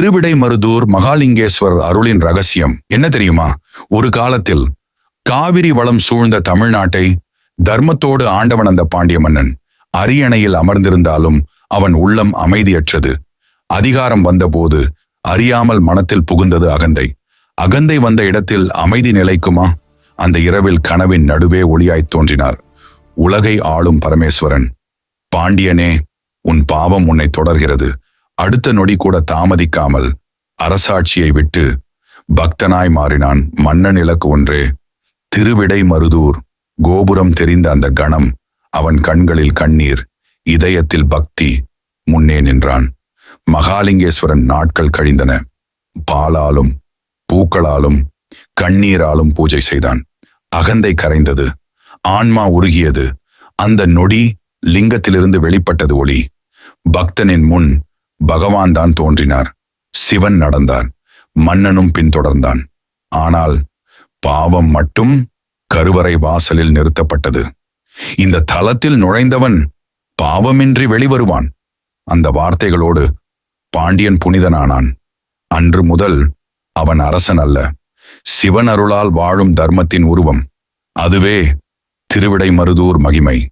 திருவிடை மருதூர் மகாலிங்கேஸ்வரர் அருளின் ரகசியம். என்ன தெரியுமா? ஒரு காலத்தில் காவிரி வளம் சூழ்ந்த தமிழ்நாட்டை தர்மத்தோடு ஆண்டவன் அந்த பாண்டிய மன்னன். அரியணையில் அமர்ந்திருந்தாலும் அவன் உள்ளம் அமைதியற்றது. அதிகாரம் வந்தபோது அறியாமல் மனத்தில் புகுந்தது அகந்தை. அகந்தை வந்த இடத்தில் அமைதி நிலைக்குமா? அந்த இரவில் கனவின் நடுவே ஒளியாய்த் தோன்றினார். உலகை ஆளும் பரமேஸ்வரன் பாண்டியனே உன் பாவம் உன்னை தொடர்கிறது. அடுத்த நொடி கூட தாமதிக்காமல் அரசாட்சியை விட்டு பக்தனாய் மாறினான் மன்னன் இலக்கு ஒன்றே. திருவிடை மருதூர் கோபுரம் தெரிந்த அந்த கணம் அவன் கண்களில் கண்ணீர் இதயத்தில் பக்தி முன்னே நின்றான். மகாலிங்கேஸ்வரன் நாட்கள் கழிந்தன. பாலாலும் பூக்களாலும் கண்ணீராலும் பூஜை செய்தான். அகந்தை கரைந்தது ஆன்மா உருகியது. அந்த நொடி லிங்கத்திலிருந்து வெளிப்பட்டது ஒளி. பக்தனின் முன் பகவான் தான் தோன்றினார். சிவன் நடந்தான். மன்னனும் பின்தொடர்ந்தான். ஆனால் பாவம் மட்டும் கருவறை வாசலில் நிறுத்தப்பட்டது. இந்த தளத்தில் நுழைந்தவன் பாவமின்றி வெளிவருவான். அந்த வார்த்தைகளோடு பாண்டியன் புனிதனானான். அன்று முதல் அவன் அரசன் அல்ல. சிவன் அருளால் வாழும் தர்மத்தின் உருவம். அதுவே திருவிடை மருதூர் மகிமை.